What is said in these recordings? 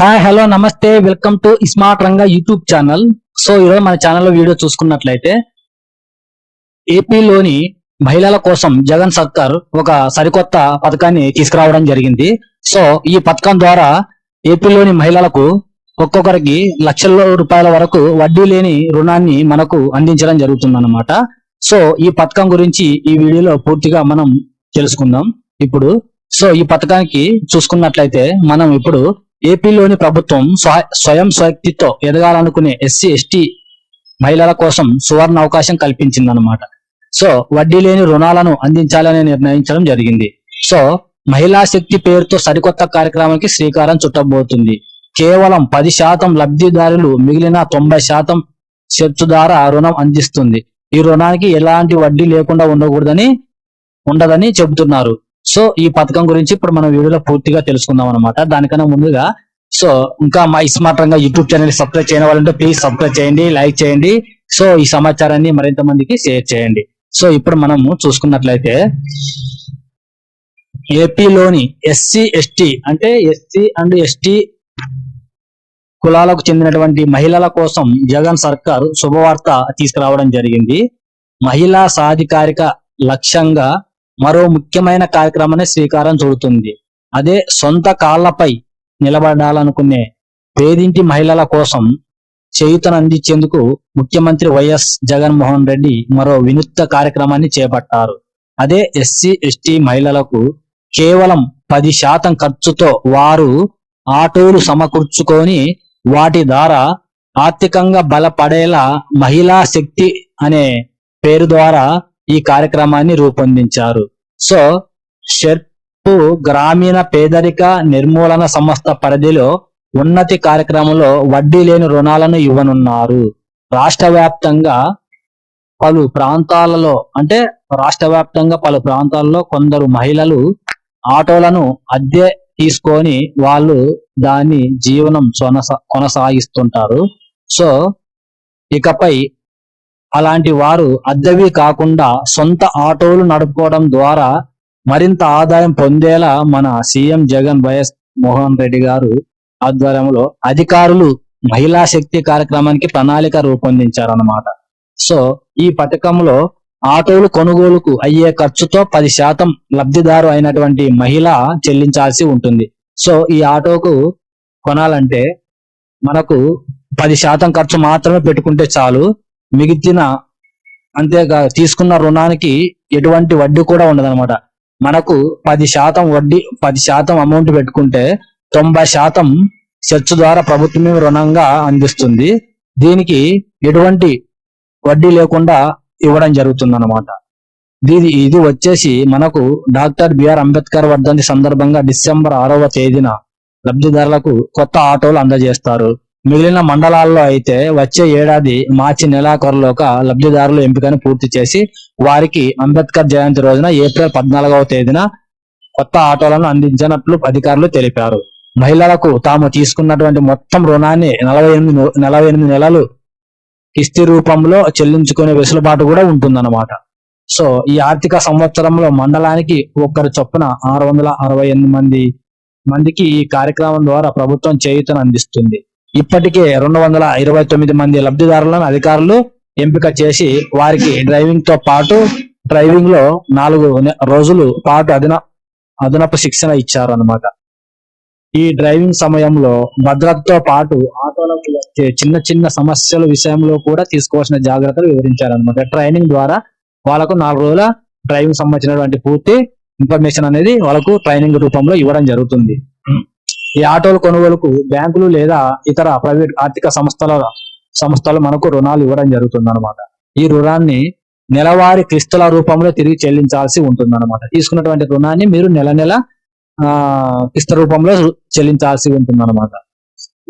Hi hello namaste welcome to smart Ranga YouTube channel so ఈరోజు మన ఛానల్లో video చూసుకున్నట్లయితే ఏపీలోని మహిళల కోసం జగన్ సర్కార్ ఒక సరికొత్త పథకాన్ని తీసుకురావడం జరిగింది. సో ఈ పథకం ద్వారా ఏపీలోని మహిళలకు ఒక్కొక్కరికి లక్షల రూపాయల వరకు వడ్డీ లేని రుణాన్ని మనకు అందించడం జరుగుతుందన్నమాట. సో ఈ పథకం గురించి ఈ వీడియోలో పూర్తిగా మనం తెలుసుకుందాం. ఇప్పుడు సో ఈ పథకానికి చూసుకున్నట్లయితే మనం ఇప్పుడు ఏపీలోని ప్రభుత్వం స్వ- స్వయం శక్తితో ఎదగాలనుకునే ఎస్సీ ఎస్టీ మహిళల కోసం సువర్ణ అవకాశం కల్పించిందనమాట సో వడ్డీ లేని రుణాలను అందించాలని నిర్ణయించడం జరిగింది. సో మహిళా శక్తి పేరుతో సరికొత్త కార్యక్రమానికి శ్రీకారం చుట్టబోతుంది. కేవలం పది శాతం లబ్ధిదారులు మిగిలిన తొంభై శాతం షరతు ద్వారా రుణం అందిస్తుంది. ఈ రుణానికి ఎలాంటి వడ్డీ లేకుండా ఉండకూడదని ఉండదని చెబుతున్నారు. సో ఈ పథకం గురించి ఇప్పుడు మనం వీడియోలో పూర్తిగా తెలుసుకుందాం అనమాట దానికన్నా ముందుగా సో ఇంకా మా smart Ranga YouTube channel subscribe చేయని వాళ్ళంటే ప్లీజ్ సబ్స్క్రైబ్ చేయండి లైక్ చేయండి. సో ఈ సమాచారాన్ని మరింత మందికి షేర్ చేయండి. సో ఇప్పుడు మనము చూసుకున్నట్లయితే ఏపీలోని ఎస్సీ ఎస్టీ అంటే ఎస్సీ అండ్ ఎస్టీ కులాలకు చెందినటువంటి మహిళల కోసం జగన్ సర్కార్ శుభవార్త తీసుకురావడం జరిగింది. మహిళా సాధికారిక లక్ష్యంగా మరో ముఖ్యమైన కార్యక్రమాన్ని శ్రీకారం చుడుతుంది. అదే సొంత కాళ్ళపై నిలబడాలనుకునే పేదింటి మహిళల కోసం చేయుతను అందించేందుకు ముఖ్యమంత్రి వైఎస్ జగన్మోహన్ రెడ్డి మరో వినూత్న కార్యక్రమాన్ని చేపట్టారు. అదే ఎస్సీ ఎస్టీ మహిళలకు కేవలం పది శాతం ఖర్చుతో వారు ఆటోలు సమకూర్చుకొని వాటి ద్వారా ఆర్థికంగా బలపడేలా మహిళా శక్తి అనే పేరు ద్వారా ఈ కార్యక్రమాన్ని రూపొందించారు. సో షెర్పు గ్రామీణ పేదరిక నిర్మూలన సంస్థ పరిధిలో ఉన్నతి కార్యక్రమంలో వడ్డీ లేని రుణాలను ఇవ్వనున్నారు. రాష్ట్ర వ్యాప్తంగా పలు ప్రాంతాలలో అంటే రాష్ట్ర వ్యాప్తంగా పలు ప్రాంతాల్లో కొందరు మహిళలు ఆటోలను అద్దె తీసుకొని వాళ్ళు దాని జీవనం కొనసా కొనసాగిస్తుంటారు. సో ఇకపై అలాంటి వారు అద్దెవి కాకుండా సొంత ఆటోలు నడుపుకోవడం ద్వారా మరింత ఆదాయం పొందేలా మన సీఎం జగన్ వైఎస్ మోహన్ రెడ్డి గారు ఆధ్వర్యంలో అధికారులు మహిళా శక్తి కార్యక్రమానికి ప్రణాళిక రూపొందించారన్నమాట. సో ఈ పథకంలో ఆటోలు కొనుగోలుకు అయ్యే ఖర్చుతో పది శాతం లబ్ధిదారు అయినటువంటి మహిళ చెల్లించాల్సి ఉంటుంది. సో ఈ ఆటోకు కొనాలంటే మనకు పది శాతం ఖర్చు మాత్రమే పెట్టుకుంటే చాలు. మిగిలిన అంతేగా తీసుకున్న రుణానికి ఎటువంటి వడ్డీ కూడా ఉండదన్నమాట. మనకు పది శాతం వడ్డీ పది శాతం అమౌంట్ పెట్టుకుంటే తొంభై శాతం చర్చ్ ద్వారా ప్రభుత్వమే రుణంగా అందిస్తుంది. దీనికి ఎటువంటి వడ్డీ లేకుండా ఇవ్వడం జరుగుతుంది అనమాట దీని ఇది వచ్చేసి మనకు డాక్టర్ బిఆర్ అంబేద్కర్ వర్ధంతి సందర్భంగా డిసెంబర్ ఆరవ తేదీన లబ్ధిదారులకు కొత్త ఆటోలు అందజేస్తారు. మిగిలిన మండలాల్లో అయితే వచ్చే ఏడాది మార్చి నెలాఖరులోక లబ్ధిదారుల ఎంపికను పూర్తి చేసి వారికి అంబేద్కర్ జయంతి రోజున ఏప్రిల్ పద్నాలుగవ తేదీన కొత్త ఆటోలను అందించినట్లు అధికారులు తెలిపారు. మహిళలకు తాము తీసుకున్నటువంటి మొత్తం రుణాన్ని నలభై ఎనిమిది నలభై ఎనిమిది నెలలు కిస్తీ రూపంలో చెల్లించుకునే వెసులుబాటు కూడా ఉంటుందన్నమాట. సో ఈ ఆర్థిక సంవత్సరంలో మండలానికి ఒక్కరి చొప్పున ఆరు వందల అరవై ఎనిమిది మంది మందికి ఈ కార్యక్రమం ద్వారా ప్రభుత్వం చేయూతను అందిస్తుంది. ఇప్పటికే రెండు వందల ఇరవై తొమ్మిది మంది లబ్ధిదారులను అధికారులు ఎంపిక చేసి వారికి డ్రైవింగ్తో పాటు డ్రైవింగ్లో నాలుగు రోజులు పాటు అదన అదనపు శిక్షణ ఇచ్చారు అనమాట ఈ డ్రైవింగ్ సమయంలో భద్రతతో పాటు ఆటోలకు వచ్చే చిన్న చిన్న సమస్యల విషయంలో కూడా తీసుకోవాల్సిన జాగ్రత్తలు వివరించారనమాట ట్రైనింగ్ ద్వారా వాళ్ళకు నాలుగు రోజుల డ్రైవింగ్ సంబంధించినటువంటి పూర్తి ఇన్ఫర్మేషన్ అనేది వాళ్ళకు ట్రైనింగ్ రూపంలో ఇవ్వడం జరుగుతుంది. ఈ ఆటోల కొనుగోలుకు బ్యాంకులు లేదా ఇతర ప్రైవేట్ ఆర్థిక సంస్థల సంస్థలు మనకు రుణాలు ఇవ్వడం జరుగుతుంది అనమాట ఈ రుణాన్ని నెలవారీ క్రిస్తుల రూపంలో తిరిగి చెల్లించాల్సి ఉంటుంది అనమాట తీసుకున్నటువంటి రుణాన్ని మీరు నెల నెల ఆ రూపంలో చెల్లించాల్సి ఉంటుంది అనమాట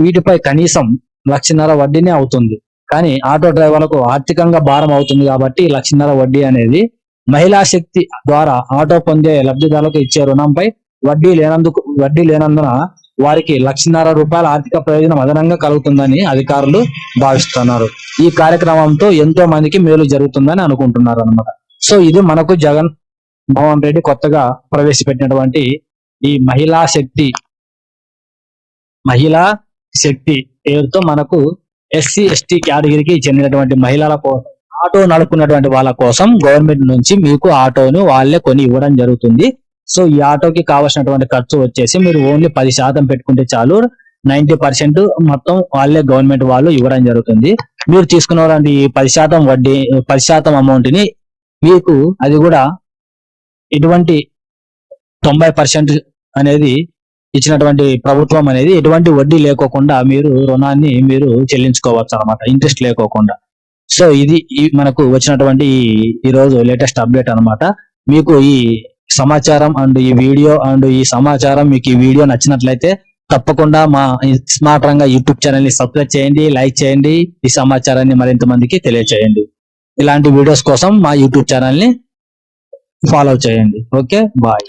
వీటిపై కనీసం లక్షన్నర వడ్డీనే అవుతుంది. కానీ ఆటో డ్రైవర్లకు ఆర్థికంగా భారం అవుతుంది కాబట్టి లక్షన్నర వడ్డీ అనేది మహిళా శక్తి ద్వారా ఆటో పొందే లబ్ధిదారులకు ఇచ్చే రుణంపై వడ్డీ లేనందుకు వడ్డీ లేనందున వారికి లక్షన్నర రూపాయల ఆర్థిక ప్రయోజనం అదనంగా కలుగుతుందని అధికారులు భావిస్తున్నారు. ఈ కార్యక్రమంతో ఎంతో మందికి మేలు జరుగుతుందని అనుకుంటున్నారు అనమాట సో ఇది మనకు జగన్ మోహన్ రెడ్డి కొత్తగా ప్రవేశపెట్టినటువంటి ఈ మహిళా శక్తి మహిళా శక్తి పేరుతో మనకు ఎస్సీ ఎస్టీ కేటగిరీకి చెందినటువంటి మహిళల కోసం ఆటో నడుపుకున్నటువంటి వాళ్ళ కోసం గవర్నమెంట్ నుంచి మీకు ఆటోను వాళ్ళే కొని ఇవ్వడం జరుగుతుంది. సో ఈ ఆటోకి కావాల్సినటువంటి ఖర్చు వచ్చేసి మీరు ఓన్లీ పది శాతం పెట్టుకుంటే చాలు. నైన్టీ పర్సెంట్ మొత్తం వాళ్ళే గవర్నమెంట్ వాళ్ళు ఇవ్వడం జరుగుతుంది. మీరు తీసుకున్నటువంటి ఈ పది శాతం వడ్డీ పది శాతం అమౌంట్ని మీకు అది కూడా ఎటువంటి తొంభై పర్సెంట్ అనేది ఇచ్చినటువంటి ప్రభుత్వం అనేది ఎటువంటి వడ్డీ లేకోకుండా మీరు రుణాన్ని మీరు చెల్లించుకోవచ్చు అనమాట ఇంట్రెస్ట్ లేకోకుండా. సో ఇది ఈ మనకు వచ్చినటువంటి ఈ- రోజు లేటెస్ట్ అప్డేట్ అన్నమాట. మీకు ఈ సమాచారం అండ్ ఈ వీడియో అండ్ ఈ సమాచారం మీకు ఈ వీడియో నచ్చినట్లయితే తప్పకుండా మా స్మార్ట్ రంగా యూట్యూబ్ ఛానల్ని సబ్స్క్రైబ్ చేయండి లైక్ చేయండి. ఈ సమాచారాన్ని మరింత మందికి తెలియచేయండి. ఇలాంటి వీడియోస్ కోసం మా యూట్యూబ్ ఛానల్ని ఫాలో చేయండి. Okay bye.